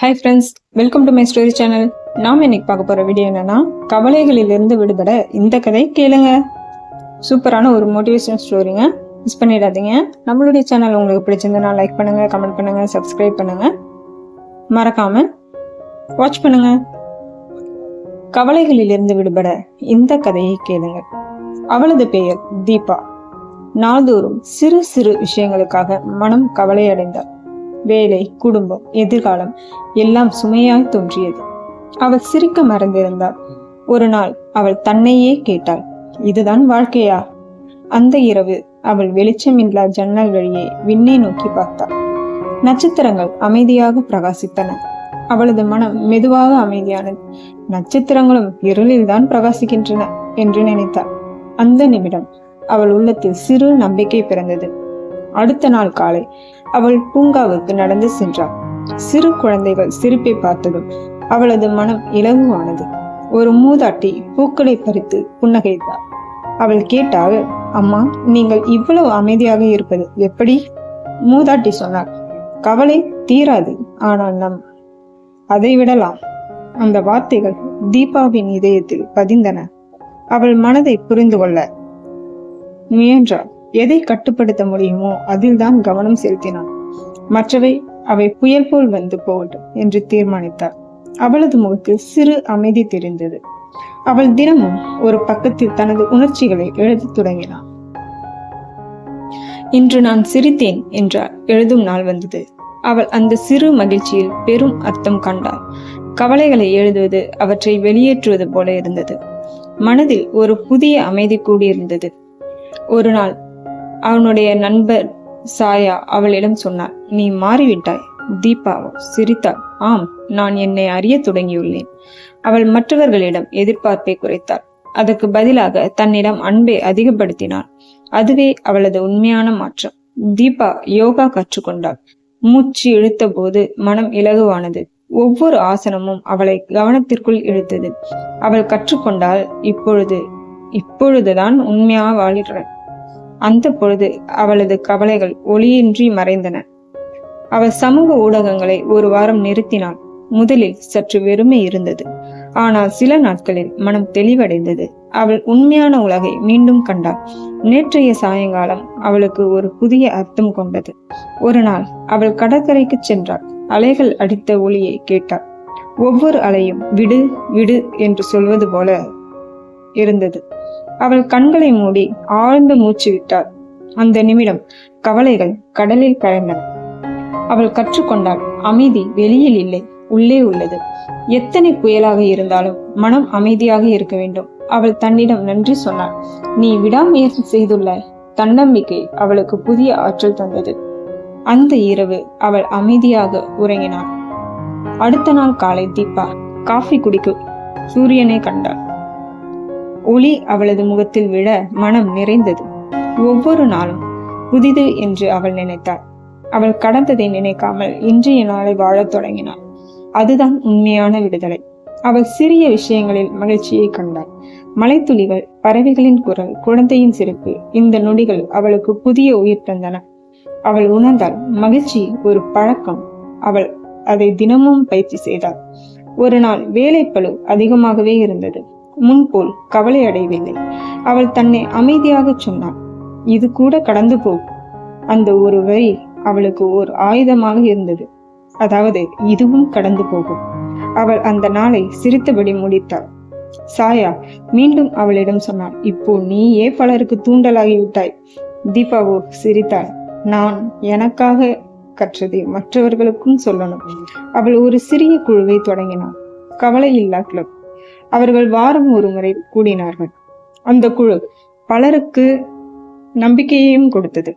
Hi friends welcome to my story channel நாம் இன்னைக்கு பார்க்க போகிற வீடியோ என்னன்னா கவலைகளிலிருந்து விடுபட இந்த கதை கேளுங்க. சூப்பரான ஒரு மோட்டிவேஷன் ஸ்டோரிங்க மிஸ் பண்ணிடாதீங்க. நம்மளுடைய சேனல் உங்களுக்கு பிடிச்சிருந்தனா லைக் பண்ணுங்க கமெண்ட் பண்ணுங்க சப்ஸ்கிரைப் பண்ணுங்க. மறக்காம வாட்ச் பண்ணுங்க. கவலைகளிலிருந்து விடுபட இந்த கதையை கேளுங்க. அவளது பெயர் தீபா. நாள்தோறும் சிறு சிறு விஷயங்களுக்காக மனம் கவலையடைந்தார் வேலை குடும்பம் எதிர்காலம் எல்லாம் சுமையாய் தோன்றியது. அவள் சிரிக்க மறந்திருந்தாள். ஒரு நாள் அவள் தன்னையே கேட்டாள் இதுதான் வாழ்க்கையா? அந்த இரவு அவள் வெளிச்சமில்லா ஜன்னல் வழியே விண்ணை நோக்கி பார்த்தாள். நட்சத்திரங்கள் அமைதியாக பிரகாசித்தன. அவளது மனம் மெதுவாக அமைதியானது. நட்சத்திரங்களும் இருளில்தான் பிரகாசிக்கின்றன என்று நினைத்தாள். அந்த நிமிடம் அவள் உள்ளத்தில் சிறு நம்பிக்கை பிறந்தது. அடுத்த நாள் காலை அவள் பூங்காவுக்கு நடந்து சென்றாள் சிறு குழந்தைகள் சிரிப்பை பார்த்ததும் அவளது மனம் இலகுவானது ஒரு மூதாட்டி பூக்களை பறித்து புன்னகைத்தாள் அவள் கேட்டாள் அம்மா நீங்கள் இவ்வளவு அமைதியாக இருப்பது எப்படி? மூதாட்டி சொன்னாள் கவலை தீராது ஆனால் நம் அதை விடலாம். அந்த வார்த்தைகள் தீபாவின் இதயத்தில் பதிந்தன. அவள் மனதை புரிந்து கொள்ள முயன்றாள். எதை கட்டுப்படுத்த முடியுமோ அதில்தான் கவனம் செலுத்தினான். மற்றவை அவை புயல் போல் வந்து போகட்டும் என்று தீர்மானித்தார் அவளது முகத்தில் சிறு அமைதி தெரிந்தது. அவள் தினமும் ஒரு பக்கத்தில் தனது உணர்ச்சிகளை எழுதத் தொடங்கினாள். இன்று நான் சிரித்தேன் என்றார் எழுதும் நாள் வந்தது. அவள் அந்த சிறு மகிழ்ச்சியில் பெரும் அர்த்தம் கண்டாள். கவலைகளை எழுதுவது அவற்றை வெளியேற்றுவது போல இருந்தது. மனதில் ஒரு புதிய அமைதி கூடியிருந்தது. ஒரு நாள் அவனுடைய நண்பர் சாயா அவளிடம் சொன்னார் நீ மாறிவிட்டாய். தீபாவோ சிரித்தாள் ஆம் நான் என்னை அறிய தொடங்கியுள்ளேன். அவள் மற்றவர்களிடம் எதிர்பார்ப்பை குறைத்தாள். அதற்கு பதிலாக தன்னிடம் அன்பை அதிகப்படுத்தினாள். அதுவே அவளது உண்மையான மாற்றம். தீபா யோகா கற்றுக்கொண்டாள். மூச்சு இழுத்த போது மனம் இலகுவானது. ஒவ்வொரு ஆசனமும் அவளை கவனத்திற்குள் இழுத்தது. அவள் கற்றுக்கொண்டால் இப்பொழுது இப்பொழுதுதான் உண்மையாக வாழ்கிறாள். அந்த பொழுது அவளது கவலைகள் ஒளியின்றி மறைந்தன. அவள் சமூக ஊடகங்களை ஒரு வாரம் நிறுத்தினாள். முதலில் சற்று வெறுமை இருந்தது. ஆனால் சில நாட்களில் மனம் தெளிவடைந்தது. அவள் உண்மையான உலகை மீண்டும் கண்டாள். நேற்றைய சாயங்காலம் அவளுக்கு ஒரு புதிய அர்த்தம் கொண்டது. ஒரு நாள் அவள் கடற்கரைக்கு சென்றாள். அலைகள் அடித்த ஒளியை கேட்டாள். ஒவ்வொரு அலையும் விடு விடு என்று சொல்வது போல இருந்தது. அவள் கண்களை மூடி ஆழ்ந்த மூச்சு விட்டாள். அந்த நிமிடம் கவலைகள் கடலில் கலந்தன. அவள் கற்றுக்கொண்டாள் அமைதி வெளியில் இல்லை உள்ளே உள்ளது. எத்தனை புயலாக இருந்தாலும் மனம் அமைதியாக இருக்க வேண்டும். அவள் தன்னிடம் நன்றி சொன்னாள். நீ விடாமுயற்சி செய்துள்ள தன்னம்பிக்கை அவளுக்கு புதிய ஆற்றல் தந்தது. அந்த இரவு அவள் அமைதியாக உறங்கினாள். அடுத்த நாள் காலை தீபா காஃபி குடிக்கு சூரியனை கண்டாள். ஒளி அவளது முகத்தில் விழ மனம் நிறைந்தது. ஒவ்வொரு நாளும் புதிது என்று அவள் நினைத்தாள். அவள் கடந்ததை நினைக்காமல் இன்றைய நாளை வாழத் தொடங்கினாள். அதுதான் உண்மையான விடுதலை. அவள் சிறிய விஷயங்களில் மகிழ்ச்சியை கண்டாள். மலைத்துளிகள் பறவைகளின் குரல் குழந்தையின் சிரிப்பு இந்த நொடிகள் அவளுக்கு புதிய உயிர் தந்தன. அவள் உணர்ந்தாள் மகிழ்ச்சி ஒரு பழக்கம். அவள் அதை தினமும் பயிற்சி செய்தாள். ஒரு நாள் வேலைப்பழு அதிகமாகவே இருந்தது. முன்போல் கவலை அடையவில்லை அவள் தன்னை அமைதியாக சொன்னாள். இது கூட கடந்து போகும் அந்த ஒரு வரி அவளுக்கு ஓர் ஆயுதமாக இருந்தது. அதாவது இதுவும் கடந்து போகும். அவள் அந்த நாளை சிரித்தபடி முடித்தாள். சாயா மீண்டும் அவளிடம் சொன்னாள். இப்போ நீயே பலருக்கு தூண்டலாகிவிட்டாய். தீபாவோ சிரித்தாள். நான் எனக்காக கற்றதை மற்றவர்களுக்கும் சொல்லணும். அவள் ஒரு சிறிய குழுவை தொடங்கினாள். கவலை இல்லா கிளப். அவர்கள் வாரம் ஒரு முறை கூடினார்கள். அந்த குழு பலருக்கு நம்பிக்கையையும் கொடுத்தது.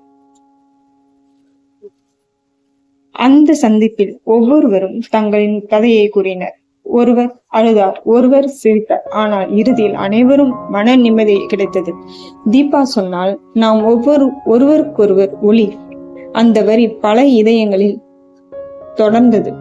அந்த சந்திப்பில் ஒவ்வொருவரும் தங்களின் கதையை கூறினர். ஒருவர் அழுதார் ஒருவர் சிரித்தார். ஆனால் இறுதியில் அனைவரும் மன நிம்மதி கிடைத்தது. தீபா சொன்னால் நாம் ஒவ்வொரு ஒருவருக்கொருவர் ஒளி. அந்த வரி பல இதயங்களில் தொடர்ந்தது.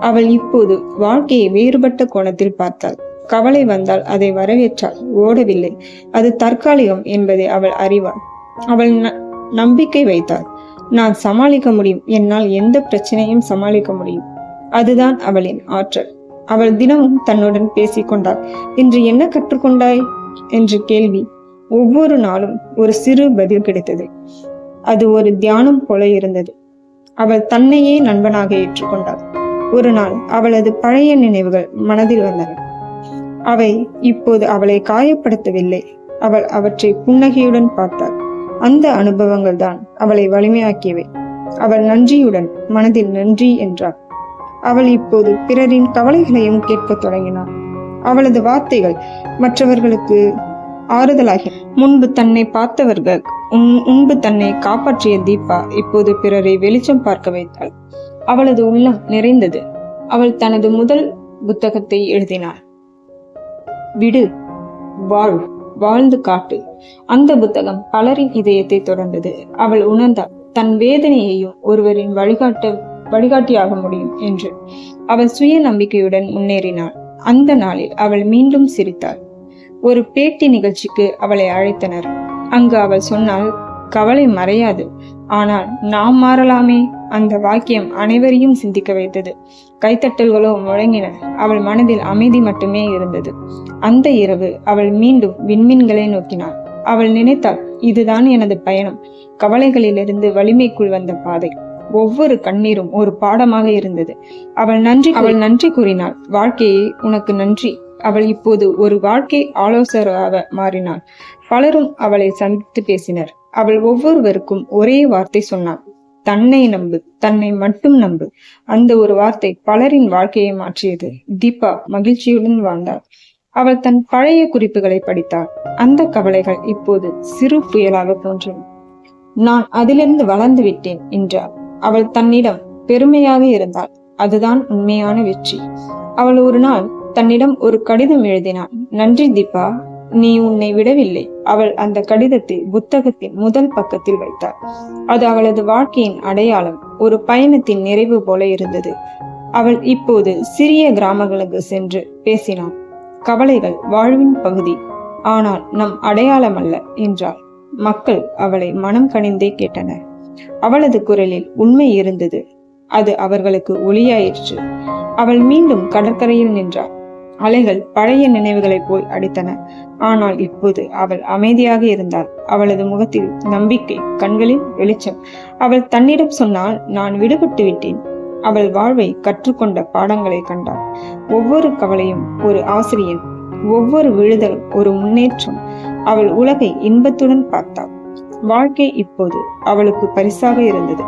அவள் இப்போது வாழ்க்கையை வேறுபட்ட கோணத்தில் பார்த்தாள். கவலை வந்தால் அதை வரவேற்றாள். ஓடவில்லை. அது தற்காலிகம் என்பதை அவள் அறிவாள். அவள் நம்பிக்கை வைத்தாள். நான் சமாளிக்க முடியும். என்னால் எந்த பிரச்சனையும் சமாளிக்க முடியும். அதுதான் அவளின் ஆற்றல். அவள் தினமும் தன்னுடன் பேசிக்கொண்டாள். இன்று என்ன கற்றுக்கொண்டாய்? என்ற கேள்வி. ஒவ்வொரு நாளும் ஒரு சிறு பதில் கிடைத்தது. அது ஒரு தியானம் போல இருந்தது. அவள் தன்னையே நண்பனாக ஏற்றுக்கொண்டாள். ஒரு நாள் அவளது பழைய நினைவுகள் மனதில் வந்தன. அவை இப்போது அவளை காயப்படுத்தவில்லை. அவள் அவற்றை புன்னகையுடன் பார்த்தாள். அந்த அனுபவங்கள் தான் அவளை வலிமையாக்கியவை. அவள் நன்றியுடன் மனதில் நன்றி என்றாள். அவள் இப்போது பிறரின் கவலைகளையும் கேட்கத் தொடங்கினாள். அவளது வார்த்தைகள் மற்றவர்களுக்கு ஆறுதலாகி முன்பு தன்னை பார்த்தவர்கள் உன்- முன்பு தன்னை காப்பாற்றிய தீபா இப்போது பிறரை வெளிச்சம் பார்க்க வைத்தாள். அவளது உள்ளம் நிறைந்தது. அவள் தனது முதல் புத்தகத்தை எழுதினாள். விடு. வாழ் வாழ்ந்து காட்டு. அந்த புத்தகம் பலரின் இதயத்தை தொடர்ந்தது. அவள் உணர்ந்தாள் தன் வேதனையையும் ஒருவரின் வழிகாட்ட வழிகாட்டியாக முடியும் என்று. அவள் சுய நம்பிக்கையுடன் முன்னேறினாள். அந்த நாளில் அவள் மீண்டும் சிரித்தாள். ஒரு பேட்டி நிகழ்ச்சிக்கு அவளை அழைத்தனர். அங்கு அவள் சொன்னால் கவலை மறையாது. ஆனால் நாம் மாறலாமே. அந்த வாக்கியம் அனைவரையும் சிந்திக்க வைத்தது. கைத்தட்டல்களோ முழங்கின. அவள் மனதில் அமைதி மட்டுமே இருந்தது. அந்த இரவு அவள் மீண்டும் விண்மீன்களை நோக்கினாள். அவள் நினைத்தாள் இதுதான் எனது பயணம். கவலைகளிலிருந்து வலிமைக்குள் வந்த பாதை. ஒவ்வொரு கண்ணீரும் ஒரு பாடமாக இருந்தது. அவள் நன்றி அவள் நன்றி கூறினாள். வாழ்க்கையே உனக்கு நன்றி. அவள் இப்போது ஒரு வாழ்க்கை ஆலோசகராக மாறினாள். பலரும் அவளை சந்தித்து பேசினர். அவள் ஒவ்வொருவருக்கும் ஒரே வார்த்தை சொன்னாள். தன்னை நம்பு தன்னை மட்டும் நம்பு. அந்த ஒரு வார்த்தை பலரின் வாழ்க்கையை மாற்றியது. தீபா மகிழ்ச்சியுடன் வாழ்ந்தாள். அவள் தன் பழைய குறிப்புகளை படித்தாள். அந்த கவலைகள் இப்போது சிறு புயலாக தோன்றும். நான் அதிலிருந்து வளர்ந்து விட்டேன் என்றாள். அவள் தன்னிடம் பெருமையாக இருந்தாள். அதுதான் உண்மையான வெற்றி. அவள் ஒரு நாள் தன்னிடம் ஒரு கடிதம் எழுதினாள். நன்றி தீபா நீ உன்னை விடவில்லை. அவள் அந்த கடிதத்தை புத்தகத்தின் முதல் பக்கத்தில் வைத்தாள். அது அவளது வாழ்க்கையின் அடையாளம். ஒரு பயணத்தின் நிறைவு போல இருந்தது. அவள் இப்போது சிறிய கிராமங்களுக்கு சென்று பேசினாள். கவலைகள் வாழ்வின் பகுதி. ஆனால் நம் அடையாளம் அல்ல என்றாள். மக்கள் அவளை மனம் கனிந்தே கேட்டனர். அவளது குரலில் உண்மை இருந்தது. அது அவர்களுக்கு ஒளியாயிற்று. அவள் மீண்டும் கடற்கரையில் நின்றாள். அலைகள் பழைய நினைவுகளைப் போல் அடித்தன. ஆனால் இப்போது அவள் அமைதியாக இருந்தாள். அவளது முகத்தில் நம்பிக்கை கண்களில் வெளிச்சம். அவள் தன்னிடம் சொன்னால் நான் விடுபட்டு விட்டேன். அவள் வாழ்வை கற்றுக்கொண்ட பாடங்களை கண்டாள். ஒவ்வொரு கவலையும் ஒரு ஆசிரியன் ஒவ்வொரு விழுதல் ஒரு முன்னேற்றம். அவள் உலகை இன்பத்துடன் பார்த்தாள். வாழ்க்கை இப்போது அவளுக்கு பரிசாக இருந்தது.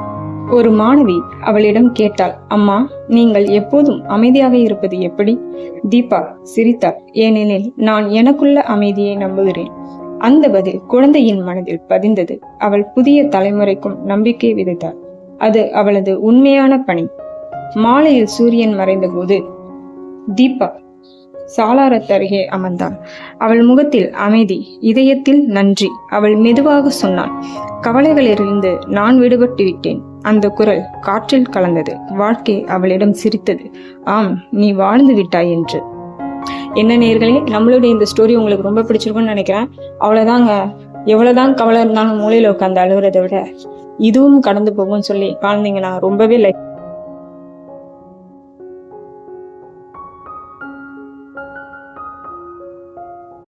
ஒரு மாணவி அவளிடம் கேட்டாள் அம்மா நீங்கள் எப்போதும் அமைதியாக இருப்பது எப்படி? தீபா சிரித்தார் ஏனெனில் நான் எனக்குள்ள அமைதியை நம்புகிறேன். அந்த பதில் குழந்தையின் மனதில் பதிந்தது. அவள் புதிய தலைமுறைக்கும் நம்பிக்கை விதைத்தாள். அது அவளது உண்மையான பணி. மாலையில் சூரியன் மறைந்தபோது தீபா சாலாரத் அருகே அமர்ந்தாள். அவள் முகத்தில் அமைதி இதயத்தில் நன்றி. அவள் மெதுவாக சொன்னாள் கவலைகளிலிருந்து நான் விடுபட்டு விட்டேன் அந்த குரல் காற்றில் கலந்தது. வாழ்க்கை அவளிடம் சிரித்தது. ஆம் நீ வாழ்ந்து விட்டாய் என்று. என்ன நேர்களே நம்மளுடைய இந்த ஸ்டோரி உங்களுக்கு ரொம்ப பிடிச்சிருக்கும்னு நினைக்கிறேன். அவ்வளவுதாங்க. எவ்வளவுதான் கவலை இருந்தாலும் மூலையில உட்காந்து அழுகுறதை விட இதுவும் கடந்து போகும்னு சொல்லி வாழ்ந்தீங்கன்னா ரொம்பவே லைக்